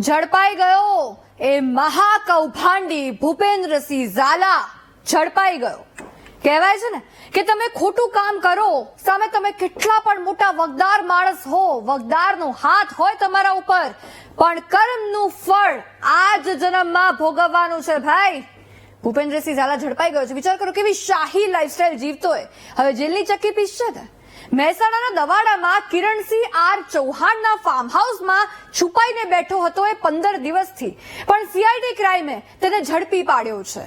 ઝડપાઈ ગયો એ મહાકૌભાંડી ભૂપેન્દ્રસિંહ ઝાલા ઝડપાઈ ગયો. કહેવાય છે ને કે તમે ખોટું કામ કરો, સામે તમે કેટલા પણ મોટા વગદાર માણસ હો, વગદારનો હાથ હોય તમારા ઉપર, પણ કર્મનું ફળ આ જ જન્મમાં ભોગવવાનું છે ભાઈ. ભૂપેન્દ્રસિંહ ઝાલા ઝડપાઈ ગયો છે. વિચાર કરો કેવી શાહી લાઈફસ્ટાઈલ જીવતો હવે જેલની ચક્કી પીસશે મહેસાણાના દવાડામાં કિરણસિંહ આર ચૌહાણના ફાર્મ હાઉસમાં છુપાઈને બેઠો હતો એ પંદર દિવસથી. પણ સીઆઈડી ક્રાઇમે તેને ઝડપી પાડ્યો છે.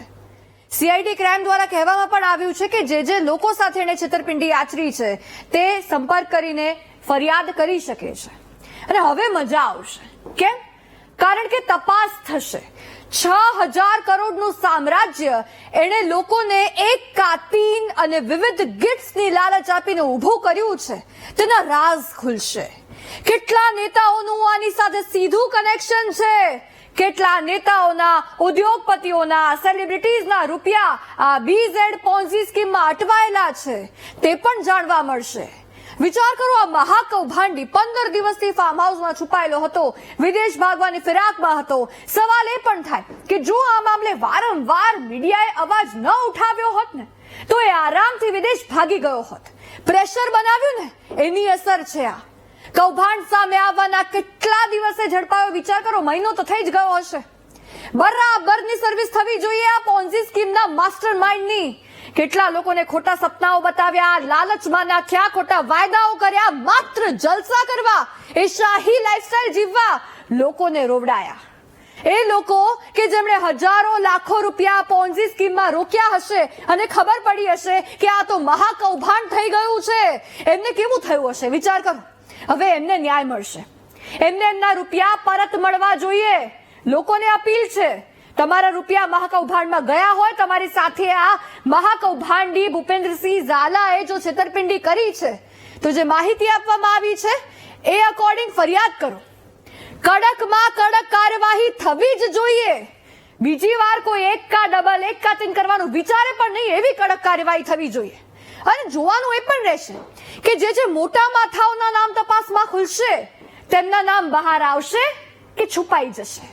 સીઆઈડી ક્રાઇમ દ્વારા કહેવામાં પણ આવ્યું છે કે જે જે લોકો સાથે એણે છેતરપિંડી આચરી છે, તે સંપર્ક કરીને ફરિયાદ કરી શકે છે. અને હવે મજા આવશે. કેમ? કારણ કે તપાસ થશે. છ હજાર કરોડનું સામ્રાજ્ય એણે લોકોને એક કાતીન અને વિવિધ ગિફ્ટ્સની લાલચ આપીને ઊભું કર્યું છે. તેના રાઝ ખુલશે. કેટલા નેતાઓનું આની સાથે સીધું કનેક્શન છે? કેટલા નેતાઓના, ઉદ્યોગપતિઓના સેલિબ્રિટીઝના રૂપિયા આ બીઝેડ પોન્ઝી સ્કીમમાં અટવાયેલા છે? તે પણ જાણવા મળશે. વિચાર કરો, આ મહાકૌભાંડી પંદર દિવસથી ફાર્મ હાઉસમાં છુપાયેલો હતો. વિદેશ ભાગવાની ફિરાકમાં હતો. સવાલ એ પણ થાય કે જો આ મામલે વારંવાર મીડિયાએ અવાજ ન ઉઠાવ્યો હોત ને, તો એ આરામથી વિદેશ ભાગી ગયો હોત. પ્રેશર બનાવ્યું ને, એની અસર છે આ. કૌભાંડ સામે આવવાના કેટલા દિવસે ઝડપાયો વિચાર કરો, મહિનો તો થઈ જ ગયો હશે. બરાબરની સર્વિસ થવી જોઈએ આ પોન્ઝી સ્કીમના માસ્ટર માઇન્ડની કેટલા લોકોને ખોટા સપનાઓ બતાવ્યા, લાલચમાં નાખ્યા, ખોટા વાયદાઓ કર્યા, માત્ર જલસા કરવા, એ શાહી લાઈફસ્ટાઈલ જીવવા લોકોને રોવડાયા. એ લોકો કે જેમણે હજારો, લાખો રૂપિયા પોન્ઝી સ્કીમમાં રોક્યા હશે અને ખબર પડી હશે કે આ તો મહાકૌભાંડ થઈ ગયું છે. એમને કેવું થયું હશે? વિચાર કરો. હવે એમને ન્યાય મળશે. એમને એમના રૂપિયા પરત મળવા જોઈએ. લોકોને અપીલ છે તમારા રૂપિયા મહાકૌભાંડમાં ગયા હોય, તમારી સાથે આ મહાકૌભાંડી ભૂપેન્દ્રસિંહ ઝાલાએ જો છેતરપિંડી કરી છે, તો જે માહિતી આપવામાં આવી છે, એ અકોર્ડિંગ ફરિયાદ કરો. કડકમાં કડક કાર્યવાહી થવી જ જોઈએ. બીજી વાર કોઈ એક કા ડબલ એક કા તીન કરવાનું વિચારે પણ નહીં, એવી કડક કાર્યવાહી થવી જોઈએ. અને જોવાનું એ પણ રહેશે કે જે જે મોટા માથાઓના નામ તપાસમાં ખુલશે, તેમના નામ બહાર આવશે કે છુપાઈ જશે.